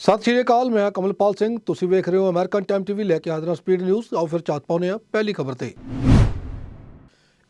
ਸਤਿ ਸ਼੍ਰੀ ਅਕਾਲ, ਮੈਂ ਕਮਲਪਾਲ ਸਿੰਘ। ਤੁਸੀਂ ਵੇਖ ਰਹੇ ਹੋ ਅਮਰੀਕਨ ਟਾਈਮ ਟੀਵੀ ਲੈ ਕੇ ਹਾਜ਼ਰ ਹਾਂ ਸਪੀਡ ਨਿਊਜ਼ ਆਓ ਫਿਰ ਚਾਤ ਪਾਉਂਦੇ ਹਾਂ ਪਹਿਲੀ ਖਬਰ ਤੇ।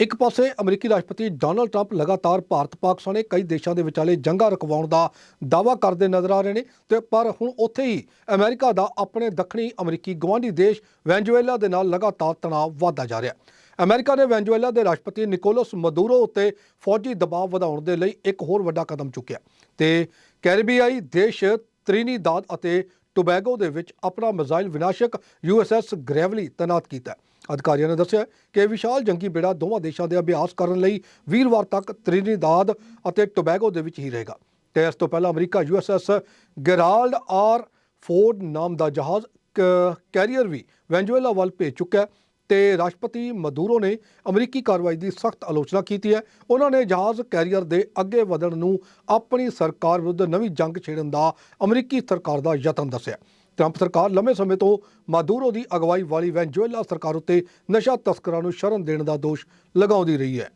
ਇੱਕ ਪਾਸੇ ਅਮਰੀਕੀ ਰਾਸ਼ਟਰਪਤੀ ਡੋਨਲਡ ਟਰੰਪ ਲਗਾਤਾਰ ਭਾਰਤ, ਪਾਕਿਸਤਾਨ ਸਣੇ ਕਈ ਦੇਸ਼ਾਂ ਦੇ ਵਿਚਾਲੇ ਜੰਗਾਂ ਰਕਵਾਉਣ ਦਾ ਦਾਅਵਾ ਕਰਦੇ ਨਜ਼ਰ ਆ ਰਹੇ ਨੇ। ਤੇ ਪਰ ਹੁਣ ਉੱਥੇ ਹੀ ਅਮਰੀਕਾ ਦਾ ਆਪਣੇ ਦੱਖਣੀ ਅਮਰੀਕੀ ਗਵਾਂਢੀ ਦੇਸ਼ ਵੈਨਜ਼ੂਏਲਾ ਦੇ ਨਾਲ ਲਗਾਤਾਰ ਤਣਾਅ ਵਧਦਾ ਜਾ ਰਿਹਾ ਹੈ। ਅਮਰੀਕਾ ਨੇ ਵੈਨਜ਼ੂਏਲਾ ਦੇ ਰਾਸ਼ਟਰਪਤੀ ਨਿਕੋਲਸ ਮਦੂਰੋ ਉੱਤੇ ਫੌਜੀ ਦਬਾਅ ਵਧਾਉਣ ਦੇ ਲਈ ਇੱਕ ਹੋਰ ਵੱਡਾ ਕਦਮ ਚੁੱਕਿਆ। ਤੇ ਕੈਰੀਬੀਆਈ ਦੇਸ਼ ਤ੍ਰਿਨੀਦਾਦ ਅਤੇ ਟੋਬੈਗੋ ਦੇ ਵਿੱਚ ਆਪਣਾ ਮਿਜ਼ਾਈਲ ਵਿਨਾਸ਼ਕ ਯੂਐਸਐਸ ਗ੍ਰੈਵਲੀ ਤੈਨਾਤ ਕੀਤਾ ਅਧਿਕਾਰੀਆਂ ਨੇ ਦੱਸਿਆ ਕਿ ਵਿਸ਼ਾਲ ਜੰਗੀ ਬੇੜਾ ਦੋਵਾਂ ਦੇਸ਼ਾਂ ਦੇ ਅਭਿਆਸ ਕਰਨ ਲਈ ਵੀਰਵਾਰ ਤੱਕ ਤ੍ਰਿਨੀਦਾਦ ਅਤੇ ਟੋਬੈਗੋ ਦੇ ਵਿੱਚ ਹੀ ਰਹੇਗਾ ਤੇ ਇਸ ਤੋਂ ਪਹਿਲਾਂ America USS Gerald R Ford ਨਾਮ ਦਾ ਜਹਾਜ਼ ਕ- ਕੈਰੀਅਰ ਵੀ ਵੈਨਜ਼ੂਏਲਾ ਵੱਲ ਭੇਜ ਚੁੱਕਾ ਹੈ। ਤੇ ਰਾਸ਼ਟਰਪਤੀ ਮਦੂਰੋ ਨੇ ਅਮਰੀਕੀ ਕਾਰਵਾਈ ਦੀ ਸਖਤ ਆਲੋਚਨਾ ਕੀਤੀ ਹੈ। ਉਹਨਾਂ ਨੇ ਜਹਾਜ਼ ਕੈਰੀਅਰ ਦੇ ਅੱਗੇ ਵਧਣ ਨੂੰ ਆਪਣੀ ਸਰਕਾਰ ਵਿਰੁੱਧ ਨਵੀਂ ਜੰਗ ਛੇੜਨ ਦਾ ਅਮਰੀਕੀ ਸਰਕਾਰ ਦਾ ਯਤਨ ਦੱਸਿਆ। ਟਰੰਪ ਸਰਕਾਰ ਲੰਮੇ ਸਮੇਂ ਤੋਂ ਮਾਦੂਰੋ ਦੀ ਅਗਵਾਈ ਵਾਲੀ ਵੈਨਜ਼ੂਏਲਾ ਸਰਕਾਰ ਉੱਤੇ ਨਸ਼ਾ ਤਸਕਰਾਂ ਨੂੰ ਸ਼ਰਨ ਦੇਣ ਦਾ ਦੋਸ਼ ਲਗਾਉਂਦੀ ਰਹੀ ਹੈ।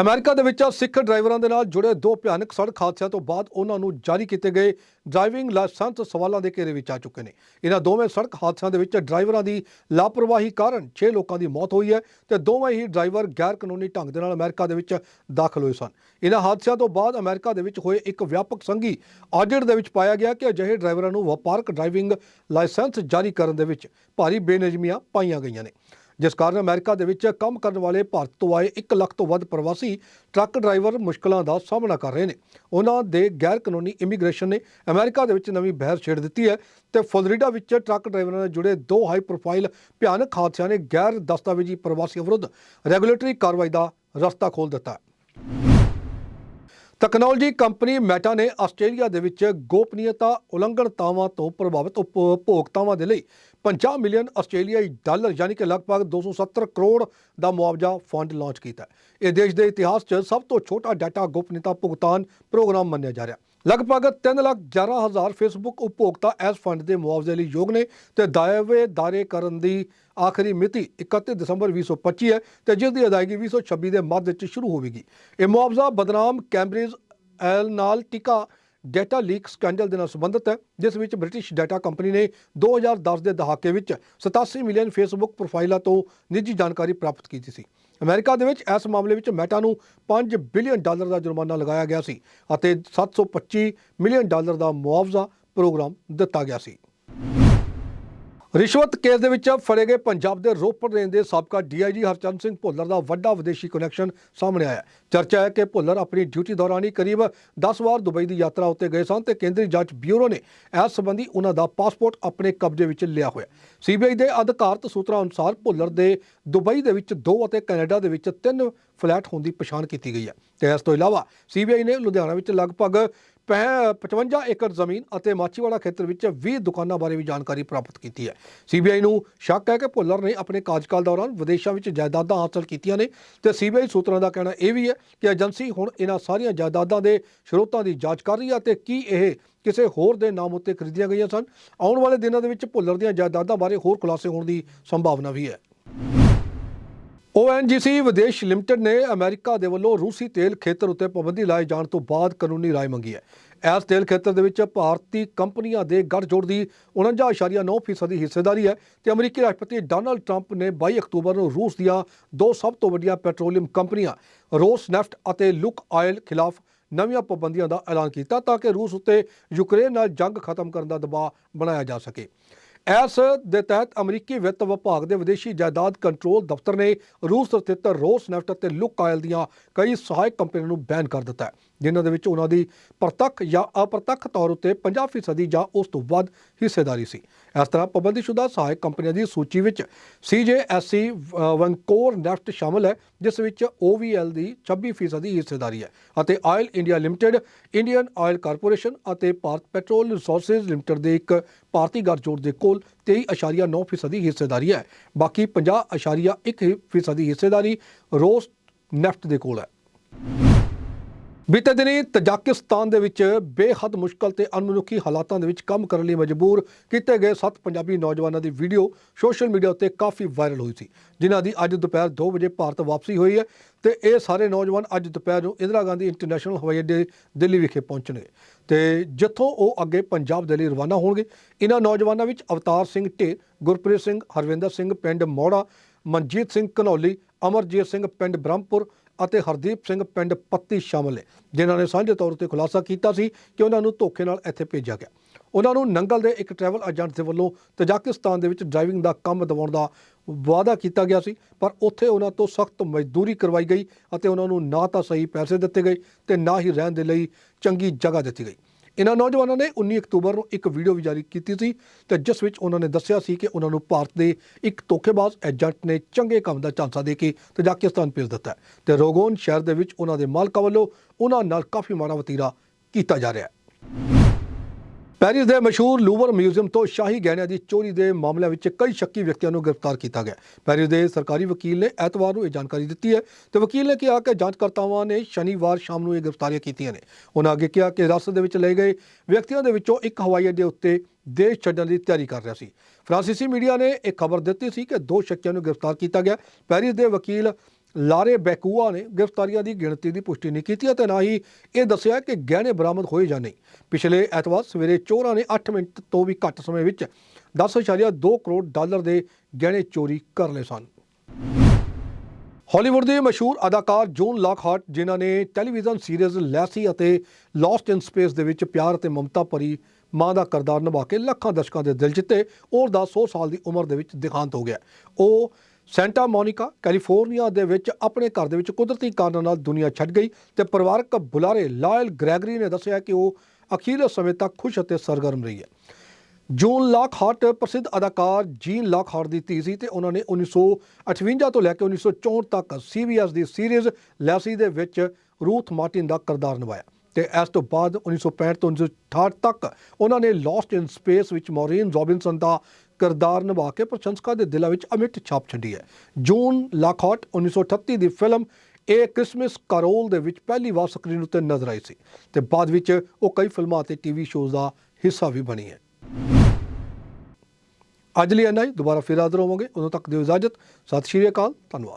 ਅਮਰੀਕਾ ਦੇ ਵਿੱਚ ਸਿੱਖ ਡਰਾਈਵਰਾਂ ਦੇ ਨਾਲ ਜੁੜੇ ਦੋ ਭਿਆਨਕ ਸੜਕ ਹਾਦਸਿਆਂ ਤੋਂ ਬਾਅਦ ਉਹਨਾਂ ਨੂੰ ਜਾਰੀ ਕੀਤੇ ਗਏ ਡਰਾਈਵਿੰਗ ਲਾਇਸੈਂਸ ਸਵਾਲਾਂ ਦੇ ਘੇਰੇ ਵਿੱਚ ਆ ਚੁੱਕੇ ਨੇ। ਇਹਨਾਂ ਦੋਵੇਂ ਸੜਕ ਹਾਦਸਿਆਂ ਦੇ ਵਿੱਚ ਡਰਾਈਵਰਾਂ ਦੀ ਲਾਪਰਵਾਹੀ ਕਾਰਨ 6 ਲੋਕਾਂ ਦੀ ਮੌਤ ਹੋਈ ਹੈ ਤੇ ਦੋਵੇਂ ਹੀ ਡਰਾਈਵਰ ਗੈਰ ਕਾਨੂੰਨੀ ਢੰਗ ਦੇ ਨਾਲ ਅਮਰੀਕਾ ਦੇ ਵਿੱਚ ਦਾਖਲ ਹੋਏ ਸਨ। ਇਹਨਾਂ ਹਾਦਸਿਆਂ ਤੋਂ ਬਾਅਦ ਅਮਰੀਕਾ ਦੇ ਵਿੱਚ ਹੋਏ ਇੱਕ ਵਿਆਪਕ ਸੰਘੀ ਆਡਿਟ ਦੇ ਵਿੱਚ ਪਾਇਆ ਗਿਆ ਕਿ ਅਜਿਹੇ ਡਰਾਈਵਰਾਂ ਨੂੰ ਵਪਾਰਕ ਡਰਾਈਵਿੰਗ ਲਾਇਸੈਂਸ ਜਾਰੀ ਕਰਨ ਦੇ ਵਿੱਚ ਭਾਰੀ ਬੇਨਿਯਮੀਆਂ ਪਾਈਆਂ ਗਈਆਂ ਨੇ। ਜਿਸ ਕਾਰਨ ਅਮਰੀਕਾ ਦੇ ਵਿੱਚ ਕੰਮ ਕਰਨ ਵਾਲੇ ਭਾਰਤ ਤੋਂ ਆਏ 1 ਲੱਖ ਤੋਂ ਵੱਧ ਪ੍ਰਵਾਸੀ ਟਰੱਕ ਡਰਾਈਵਰ ਮੁਸ਼ਕਲਾਂ ਦਾ ਸਾਹਮਣਾ ਕਰ ਰਹੇ ਨੇ। ਉਹਨਾਂ ਦੇ ਗੈਰ ਕਾਨੂੰਨੀ ਇਮੀਗ੍ਰੇਸ਼ਨ ਨੇ ਅਮਰੀਕਾ ਦੇ ਵਿੱਚ ਨਵੀਂ ਬਹਿਰ ਛੇੜ ਦਿੱਤੀ ਹੈ ਤੇ ਫਲੋਰੀਡਾ ਵਿੱਚ ਟਰੱਕ ਡਰਾਈਵਰਾਂ ਨਾਲ ਜੁੜੇ ਦੋ ਹਾਈ ਪ੍ਰੋਫਾਈਲ ਭਿਆਨਕ ਹਾਦਸਿਆਂ ਨੇ ਗੈਰ ਦਸਤਾਵੇਜ਼ੀ ਪ੍ਰਵਾਸੀਆਂ ਵਿਰੁੱਧ ਰੈਗੂਲੇਟਰੀ ਕਾਰਵਾਈ ਦਾ ਰਸਤਾ ਖੋਲ੍ਹ ਦਿੱਤਾ ਹੈ। ਤਕਨਾਲੋਜੀ ਕੰਪਨੀ ਮੈਟਾ ਨੇ ਆਸਟ੍ਰੇਲੀਆ ਦੇ ਵਿੱਚ ਗੋਪਨੀਯਤਾ ਉਲੰਘਣਤਾਵਾਂ ਤੋਂ ਪ੍ਰਭਾਵਿਤ ਉਪਭੋਗਤਾਵਾਂ ਦੇ ਲਈ 50 ਮਿਲੀਅਨ ਆਸਟ੍ਰੇਲੀਆਈ ਡਾਲਰ, ਯਾਨੀ ਕਿ ਲਗਭਗ 270 ਕਰੋੜ ਦਾ ਮੁਆਵਜ਼ਾ ਫੰਡ ਲਾਂਚ ਕੀਤਾ ਹੈ। ਇਹ ਦੇਸ਼ ਦੇ ਇਤਿਹਾਸ 'ਚ ਸਭ ਤੋਂ ਛੋਟਾ ਡਾਟਾ ਗੋਪਨੀਯਤਾ ਭੁਗਤਾਨ ਪ੍ਰੋਗਰਾਮ ਮੰਨਿਆ ਜਾ ਰਿਹਾ ਲਗਭਗ 3 ਲੱਖ 11 ਹਜ਼ਾਰ ਫੇਸਬੁੱਕ ਉਪਭੋਗਤਾ ਇਸ ਫੰਡ ਦੇ ਮੁਆਵਜ਼ੇ ਲਈ ਯੋਗ ਨੇ ਤੇ ਦਾਅਵੇ ਦਾਰੇ ਕਰਨ ਦੀ ਆਖਰੀ ਮਿਤੀ 31 ਦਸੰਬਰ 2025 ਹੈ ਤੇ ਜਿਸ ਦੀ ਅਦਾਇਗੀ 2026 ਦੇ ਮੱਧ ਵਿੱਚ ਸ਼ੁਰੂ ਹੋਵੇਗੀ। ਇਹ ਮੁਆਵਜ਼ਾ ਬਦਨਾਮ Cambridge Analytica data leak scandal ਦੇ ਨਾਲ ਸੰਬੰਧਿਤ ਹੈ, ਜਿਸ ਵਿੱਚ ਬ੍ਰਿਟਿਸ਼ ਡਾਟਾ ਕੰਪਨੀ ਨੇ 2010 ਦੇ ਦਹਾਕੇ ਵਿੱਚ 87 ਮਿਲੀਅਨ ਫੇਸਬੁੱਕ ਪ੍ਰੋਫਾਈਲਾਂ ਤੋਂ ਨਿੱਜੀ ਜਾਣਕਾਰੀ ਪ੍ਰਾਪਤ ਕੀਤੀ ਸੀ। ਅਮਰੀਕਾ ਦੇ ਵਿੱਚ ਇਸ ਮਾਮਲੇ ਵਿੱਚ ਮੈਟਾ ਨੂੰ 5 ਬਿਲੀਅਨ ਡਾਲਰ ਦਾ ਜੁਰਮਾਨਾ ਲਗਾਇਆ ਗਿਆ ਸੀ ਅਤੇ 725 ਮਿਲੀਅਨ ਡਾਲਰ ਦਾ ਮੁਆਵਜ਼ਾ ਪ੍ਰੋਗਰਾਮ ਦਿੱਤਾ ਗਿਆ ਸੀ। ਰਿਸ਼ਵਤ ਕੇਸ ਦੇ ਵਿੱਚ ਫੜੇ ਗਏ ਪੰਜਾਬ ਦੇ ਰੋਪੜ ਰੇਂਜ ਦੇ ਸਾਬਕਾ ਡੀਆਈਜੀ ਹਰਚੰਦ ਸਿੰਘ ਭੁੱਲਰ ਦਾ ਵੱਡਾ ਵਿਦੇਸ਼ੀ ਕਨੈਕਸ਼ਨ ਸਾਹਮਣੇ ਆਇਆ ਹੈ। ਚਰਚਾ ਹੈ ਕਿ ਭੁੱਲਰ ਆਪਣੀ ਡਿਊਟੀ ਦੌਰਾਨ ਹੀ ਕਰੀਬ 10 ਵਾਰ ਦੁਬਈ ਦੀ ਯਾਤਰਾ ਉੱਤੇ ਗਏ ਸਨ ਤੇ ਕੇਂਦਰੀ ਜਾਂਚ ਬਿਊਰੋ ਨੇ ਇਸ ਸੰਬੰਧੀ ਉਹਨਾਂ ਦਾ ਪਾਸਪੋਰਟ ਆਪਣੇ ਕਬਜ਼ੇ ਵਿੱਚ ਲਿਆ ਹੋਇਆ ਸੀਬੀਆਈ ਦੇ ਅਧਿਕਾਰਤ ਸੂਤਰਾਂ ਅਨੁਸਾਰ ਭੁੱਲਰ ਦੇ ਦੁਬਈ ਦੇ ਵਿੱਚ ਦੋ ਅਤੇ ਕੈਨੇਡਾ ਦੇ ਵਿੱਚ ਤਿੰਨ ਫਲੈਟ ਹੋਣ ਦੀ ਪਛਾਣ ਕੀਤੀ ਗਈ ਹੈ ਤੇ ਇਸ ਤੋਂ ਇਲਾਵਾ ਸੀਬੀਆਈ ਨੇ ਲੁਧਿਆਣਾ ਵਿੱਚ ਲਗਭਗ 55 ਏਕੜ ਜ਼ਮੀਨ ਅਤੇ ਮਾਚੀਵਾੜਾ ਖੇਤਰ ਵਿੱਚ 20 ਦੁਕਾਨਾਂ ਬਾਰੇ ਵੀ ਜਾਣਕਾਰੀ ਪ੍ਰਾਪਤ ਕੀਤੀ ਹੈ। ਸੀਬੀਆਈ ਨੂੰ ਸ਼ੱਕ ਹੈ ਕਿ ਭੁੱਲਰ ਨੇ ਆਪਣੇ ਕਾਰਜਕਾਲ ਦੌਰਾਨ ਵਿਦੇਸ਼ਾਂ ਵਿੱਚ ਜਾਇਦਾਦਾਂ ਹਾਸਲ ਕੀਤੀਆਂ ਨੇ ਤੇ ਸੀਬੀਆਈ ਸੂਤਰਾਂ ਦਾ ਕਹਿਣਾ ਇਹ ਵੀ ਹੈ ਕਿ ਏਜੰਸੀ ਹੁਣ ਇਹਨਾਂ ਸਾਰੀਆਂ ਜਾਇਦਾਦਾਂ ਦੇ ਸਰੋਤਾਂ ਦੀ ਜਾਂਚ ਕਰ ਰਹੀ ਹੈ ਤੇ ਕੀ ਇਹ ਕਿਸੇ ਹੋਰ ਦੇ ਨਾਮ ਉੱਤੇ ਖਰੀਦੀਆਂ ਗਈਆਂ ਸਨ। ਆਉਣ ਵਾਲੇ ਦਿਨਾਂ ਦੇ ਵਿੱਚ ਭੁੱਲਰ ਦੀਆਂ ਜਾਇਦਾਦਾਂ ਬਾਰੇ ਹੋਰ ਖੁਲਾਸੇ ਹੋਣ ਦੀ ਸੰਭਾਵਨਾ ਵੀ ਹੈ। ONGC ਵਿਦੇਸ਼ ਲਿਮਟਿਡ ਨੇ ਅਮਰੀਕਾ ਦੇ ਵੱਲੋਂ ਰੂਸੀ ਤੇਲ ਖੇਤਰ ਉੱਤੇ ਪਾਬੰਦੀ ਲਾਏ ਜਾਣ ਤੋਂ ਬਾਅਦ ਕਾਨੂੰਨੀ ਰਾਏ ਮੰਗੀ ਹੈ। ਇਸ ਤੇਲ ਖੇਤਰ ਦੇ ਵਿੱਚ ਭਾਰਤੀ ਕੰਪਨੀਆਂ ਦੇ ਗੱਠਜੋੜ ਦੀ 49.9% ਦੀ ਹਿੱਸੇਦਾਰੀ ਹੈ ਤੇ ਅਮਰੀਕੀ ਰਾਸ਼ਟਰਪਤੀ ਡੋਨਾਲਡ ਟਰੰਪ ਨੇ 22 ਅਕਤੂਬਰ ਨੂੰ ਰੂਸ ਦੀਆਂ ਦੋ ਸਭ ਤੋਂ ਵੱਡੀਆਂ ਪੈਟਰੋਲੀਅਮ ਕੰਪਨੀਆਂ ਰੋਸਨੈਫਟ ਅਤੇ ਲੁਕ ਆਇਲ ਖਿਲਾਫ ਨਵੀਆਂ ਪਾਬੰਦੀਆਂ ਦਾ ਐਲਾਨ ਕੀਤਾ ਤਾਂ ਕਿ ਰੂਸ ਉੱਤੇ ਯੂਕਰੇਨ ਨਾਲ ਜੰਗ ਖਤਮ ਕਰਨ ਦਾ ਦਬਾਅ ਬਣਾਇਆ ਜਾ ਸਕੇ। ਇਸ ਦੇ ਤਹਿਤ ਅਮਰੀਕੀ ਵਿੱਤ ਵਿਭਾਗ ਦੇ ਵਿਦੇਸ਼ੀ ਜਾਇਦਾਦ ਕੰਟਰੋਲ ਦਫ਼ਤਰ ਨੇ ਰੂਸ ਸਥਿਤ ਰੋਸ ਨੈਫਟ ਅਤੇ ਲੁਕ ਆਇਲ ਦੀਆਂ ਕਈ ਸਹਾਇਕ ਕੰਪਨੀਆਂ ਨੂੰ ਬੈਨ ਕਰ ਦਿੱਤਾ ਹੈ। ਜਿਨ੍ਹਾਂ ਦੇ ਵਿੱਚ ਉਹਨਾਂ ਦੀ ਪ੍ਰਤੱਖ ਜਾਂ ਅਪ੍ਰਤੱਖ ਤੌਰ ਉੱਤੇ 50% ਜਾਂ ਉਸ ਤੋਂ ਵੱਧ ਹਿੱਸੇਦਾਰੀ ਸੀ। ਇਸ ਤਰ੍ਹਾਂ ਪਾਬੰਦੀਸ਼ੁਦਾ ਸਹਾਇਕ ਕੰਪਨੀਆਂ ਦੀ ਸੂਚੀ ਵਿੱਚ CJSC ਵੈਂਕੋਰ ਨੈਫਟ ਸ਼ਾਮਲ ਹੈ, ਜਿਸ ਵਿੱਚ OVL ਦੀ 26% ਦੀ ਹਿੱਸੇਦਾਰੀ ਹੈ ਅਤੇ oil India limited, Indian oil corporation ਅਤੇ ਭਾਰਤ ਪੈਟਰੋਲ ਰਿਸੋਰਸਜ਼ ਲਿਮਟਿਡ ਦੇ ਇੱਕ ਭਾਰਤੀ ਗੱਠਜੋੜ ਦੇ ਕੋਲ 23.9% ਦੀ ਹਿੱਸੇਦਾਰੀ ਹੈ। ਬਾਕੀ 50.1% ਦੀ ਹਿੱਸੇਦਾਰੀ ਰੋਸ ਨੈਫਟ ਦੇ ਕੋਲ ਹੈ। ਬੀਤੇ ਦਿਨੀ ਤਜਾਕਿਸਤਾਨ ਦੇ ਵਿੱਚ ਬੇਹੱਦ ਮੁਸ਼ਕਲ ਤੇ ਅਨਮਨੁੱਖੀ ਹਾਲਾਤਾਂ ਦੇ ਵਿੱਚ ਕੰਮ ਕਰਨ ਲਈ ਮਜਬੂਰ ਕੀਤੇ ਗਏ ਸੱਤ ਪੰਜਾਬੀ ਨੌਜਵਾਨਾਂ ਦੀ ਵੀਡੀਓ ਸੋਸ਼ਲ ਮੀਡੀਆ ਉੱਤੇ ਕਾਫੀ ਵਾਇਰਲ ਹੋਈ ਸੀ, ਜਿਨ੍ਹਾਂ ਦੀ ਅੱਜ ਦੁਪਹਿਰ 2 ਵਜੇ ਭਾਰਤ ਵਾਪਸੀ ਹੋਈ ਹੈ ਤੇ ਇਹ ਸਾਰੇ ਨੌਜਵਾਨ ਅੱਜ ਦੁਪਹਿਰ ਨੂੰ ਇੰਦਰਾ ਗਾਂਧੀ ਇੰਟਰਨੈਸ਼ਨਲ ਹਵਾਈ ਅੱਡੇ ਦਿੱਲੀ ਵਿਖੇ ਪਹੁੰਚਣਗੇ ਤੇ ਜਿੱਥੋਂ ਉਹ ਅੱਗੇ ਪੰਜਾਬ ਦੇ ਲਈ ਰਵਾਨਾ ਹੋਣਗੇ ਇਹਨਾਂ ਨੌਜਵਾਨਾਂ ਵਿੱਚ ਅਵਤਾਰ ਸਿੰਘ ਢੇਰ ਗੁਰਪ੍ਰੀਤ ਸਿੰਘ, ਹਰਵਿੰਦਰ ਸਿੰਘ, ਪਿੰਡ ਮੋੜਾ, ਮਨਜੀਤ ਸਿੰਘ ਘਨੌਲੀ, ਅਮਰਜੀਤ ਸਿੰਘ, ਪਿੰਡ ਬ੍ਰਹਮਪੁਰ ਅਤੇ ਹਰਦੀਪ ਸਿੰਘ ਪਿੰਡ ਪੱਤੀ ਸ਼ਾਮਲ ਨੇ, ਜਿਨ੍ਹਾਂ ਨੇ ਸਾਂਝੇ ਤੌਰ ਤੇ ਖੁਲਾਸਾ ਕੀਤਾ ਸੀ ਕਿ ਉਹਨਾਂ ਨੂੰ ਧੋਖੇ ਨਾਲ ਇੱਥੇ ਭੇਜਿਆ ਗਿਆ। ਉਹਨਾਂ ਨੂੰ ਨੰਗਲ ਦੇ ਇੱਕ ਟਰੈਵਲ ਏਜੰਟ ਦੇ ਵੱਲੋਂ ਤਜਾਕਿਸਤਾਨ ਦੇ ਵਿੱਚ ਡਰਾਈਵਿੰਗ ਦਾ ਕੰਮ ਦਿਵਾਉਣ ਦਾ ਵਾਅਦਾ ਕੀਤਾ ਗਿਆ ਸੀ, ਪਰ ਉੱਥੇ ਉਹਨਾਂ ਤੋਂ ਸਖਤ ਮਜ਼ਦੂਰੀ ਕਰਵਾਈ ਗਈ ਅਤੇ ਉਹਨਾਂ ਨੂੰ ਨਾ ਤਾਂ ਸਹੀ ਪੈਸੇ ਦਿੱਤੇ ਗਏ ਤੇ ਨਾ ਹੀ ਰਹਿਣ ਦੇ ਲਈ ਚੰਗੀ ਜਗ੍ਹਾ ਦਿੱਤੀ ਗਈ। ਇਹਨਾਂ ਨੌਜਵਾਨਾਂ ਨੇ 19 ਅਕਤੂਬਰ ਨੂੰ ਇੱਕ ਵੀਡੀਓ ਵੀ ਜਾਰੀ ਕੀਤੀ ਸੀ ਤੇ ਜਿਸ ਵਿੱਚ ਉਹਨਾਂ ਨੇ ਦੱਸਿਆ ਸੀ ਕਿ ਉਹਨਾਂ ਨੂੰ ਭਾਰਤ ਦੇ ਇੱਕ ਧੋਖੇਬਾਜ਼ ਏਜੰਟ ਨੇ ਚੰਗੇ ਕੰਮ ਦਾ ਝਾਂਸਾ ਦੇ ਕੇ ਤਜਾਕਿਸਤਾਨ ਭੇਜ ਦਿੱਤਾ ਹੈ ਤੇ ਰੋਗੋਨ ਸ਼ਹਿਰ ਦੇ ਵਿੱਚ ਉਹਨਾਂ ਦੇ ਮਾਲਕਾਂ ਵੱਲੋਂ ਉਹਨਾਂ ਨਾਲ ਕਾਫੀ ਮਾੜਾ ਵਤੀਰਾ ਕੀਤਾ ਜਾ ਰਿਹਾ ਹੈ। ਪੈਰਿਸ ਦੇ ਮਸ਼ਹੂਰ ਲੂਵਰ ਮਿਊਜ਼ੀਅਮ ਤੋਂ ਸ਼ਾਹੀ ਗਹਿਣਿਆਂ ਦੀ ਚੋਰੀ ਦੇ ਮਾਮਲਿਆਂ ਵਿੱਚ ਕਈ ਸ਼ੱਕੀ ਵਿਅਕਤੀਆਂ ਨੂੰ ਗ੍ਰਿਫਤਾਰ ਕੀਤਾ ਗਿਆ। ਪੈਰਿਸ ਦੇ ਸਰਕਾਰੀ ਵਕੀਲ ਨੇ ਐਤਵਾਰ ਨੂੰ ਇਹ ਜਾਣਕਾਰੀ ਦਿੱਤੀ ਹੈ ਤੇ ਵਕੀਲ ਨੇ ਕਿਹਾ ਕਿ ਜਾਂਚਕਰਤਾਵਾਂ ਨੇ ਸ਼ਨੀਵਾਰ ਸ਼ਾਮ ਨੂੰ ਇਹ ਗ੍ਰਿਫਤਾਰੀਆਂ ਕੀਤੀਆਂ ਨੇ। ਉਹਨਾਂ ਅੱਗੇ ਕਿਹਾ ਕਿ ਹਿਰਾਸਤ ਦੇ ਵਿੱਚ ਲਏ ਗਏ ਵਿਅਕਤੀਆਂ ਦੇ ਵਿੱਚੋਂ ਇੱਕ ਹਵਾਈ ਅੱਡੇ ਉੱਤੇ ਦੇਸ਼ ਛੱਡਣ ਦੀ ਤਿਆਰੀ ਕਰ ਰਿਹਾ ਸੀ। ਫਰਾਂਸੀਸੀ ਮੀਡੀਆ ਨੇ ਇਹ ਖਬਰ ਦਿੱਤੀ ਸੀ ਕਿ ਦੋ ਸ਼ੱਕੀਆਂ ਨੂੰ ਗ੍ਰਿਫਤਾਰ ਕੀਤਾ ਗਿਆ। ਪੈਰਿਸ ਦੇ ਵਕੀਲ ਲਾਰੇ ਬੈਕੂਆ ਨੇ ਗ੍ਰਿਫਤਾਰੀਆਂ ਦੀ ਗਿਣਤੀ ਦੀ ਪੁਸ਼ਟੀ ਨਹੀਂ ਕੀਤੀ ਅਤੇ ਨਾ ਹੀ ਇਹ ਦੱਸਿਆ ਕਿ ਗਹਿਣੇ ਬਰਾਮਦ ਹੋਏ ਜਾਂ ਨਹੀਂ। ਪਿਛਲੇ ਐਤਵਾਰ ਸਵੇਰੇ ਚੋਰਾਂ ਨੇ 8 ਮਿੰਟ ਤੋਂ ਵੀ ਘੱਟ ਸਮੇਂ ਵਿੱਚ 10.2 ਕਰੋੜ ਡਾਲਰ ਦੇ ਗਹਿਣੇ ਚੋਰੀ ਕਰ ਲਏ ਸਨ। ਹਾਲੀਵੁੱਡ ਦੇ ਮਸ਼ਹੂਰ ਅਦਾਕਾਰ ਜੋਨ ਲਾਕਹਾਰਟ, ਜਿਨ੍ਹਾਂ ਨੇ ਟੈਲੀਵਿਜ਼ਨ ਸੀਰੀਜ਼ ਲੈਸੀ ਅਤੇ ਲੌਸਟ ਇਨ ਸਪੇਸ ਦੇ ਵਿੱਚ ਪਿਆਰ ਅਤੇ ਮਮਤਾ ਭਰੀ ਮਾਂ ਦਾ ਕਰਦਾਰ ਨਿਭਾ ਕੇ ਲੱਖਾਂ ਦਰਸ਼ਕਾਂ ਦੇ ਦਿਲ ਜਿੱਤੇ ਔਰ ਦਾ 100 ਸਾਲ ਦੀ ਉਮਰ ਦੇ ਵਿੱਚ ਦੇਹਾਂਤ ਹੋ ਗਿਆ। ਉਹ ਸੈਂਟਾ ਮੋਨਿਕਾ, ਕੈਲੀਫੋਰਨੀਆ ਦੇ ਵਿੱਚ ਆਪਣੇ ਘਰ ਦੇ ਵਿੱਚ ਕੁਦਰਤੀ ਕਾਰਨਾਂ ਨਾਲ ਦੁਨੀਆ ਛੱਡ ਗਈ ਤੇ ਪਰਿਵਾਰਕ ਬੁਲਾਰੇ ਲਾਇਲ ਗ੍ਰੈਗਰੀ ਨੇ ਦੱਸਿਆ ਕਿ ਉਹ ਅਖੀਰਲੇ ਸਮੇਂ ਤੱਕ ਖੁਸ਼ ਅਤੇ ਸਰਗਰਮ ਰਹੀ ਹੈ। ਜੂਨ ਲਾਕਹਾਰਟ ਪ੍ਰਸਿੱਧ ਅਦਾਕਾਰ ਜੀਨ ਲਾਕਹਾਰਟ ਦੀ ਧੀ ਸੀ ਤੇ ਉਹਨਾਂ ਨੇ 1958 ਤੋਂ ਲੈ ਕੇ 1964 ਤੱਕ CBS ਦੀ ਸੀਰੀਜ਼ ਲੈਸੀ ਦੇ ਵਿੱਚ ਰੂਥ ਮਾਰਟਿਨ ਦਾ ਕਿਰਦਾਰ ਨਿਭਾਇਆ ਤੇ ਇਸ ਤੋਂ ਬਾਅਦ 1965 ਤੋਂ 1968 ਤੱਕ ਉਹਨਾਂ ਨੇ ਲੌਸਟ ਇਨ ਸਪੇਸ ਵਿੱਚ ਮੌਰੀਨ ਰੋਬਿਨਸਨ ਦਾ ਕਿਰਦਾਰ ਨਿਭਾ ਕੇ ਪ੍ਰਸ਼ੰਸਕਾਂ ਦੇ ਦਿਲਾਂ ਵਿੱਚ ਅਮਿਟ ਛਾਪ ਛੱਡੀ ਹੈ। ਜੂਨ ਲਾਕਹਾਰਟ 1938 ਦੀ ਫਿਲਮ ਇਹ ਕ੍ਰਿਸਮਸ ਕਰੋਲ ਦੇ ਵਿੱਚ ਪਹਿਲੀ ਵਾਰ ਸਕਰੀਨ ਉੱਤੇ ਨਜ਼ਰ ਆਈ ਸੀ ਤੇ ਬਾਅਦ ਵਿੱਚ ਉਹ ਕਈ ਫਿਲਮਾਂ ਅਤੇ ਟੀਵੀ ਸ਼ੋਜ਼ ਦਾ ਹਿੱਸਾ ਵੀ ਬਣੀ ਹੈ। ਅੱਜ ਲਈ ਇੰਨਾ ਹੀ। ਦੁਬਾਰਾ ਫਿਰ ਹਾਜ਼ਰ ਹੋਵਾਂਗੇ। ਉਦੋਂ ਤੱਕ ਦਿਓ ਇਜਾਜ਼ਤ। ਸਤਿ ਸ਼੍ਰੀ ਅਕਾਲ। ਧੰਨਵਾਦ।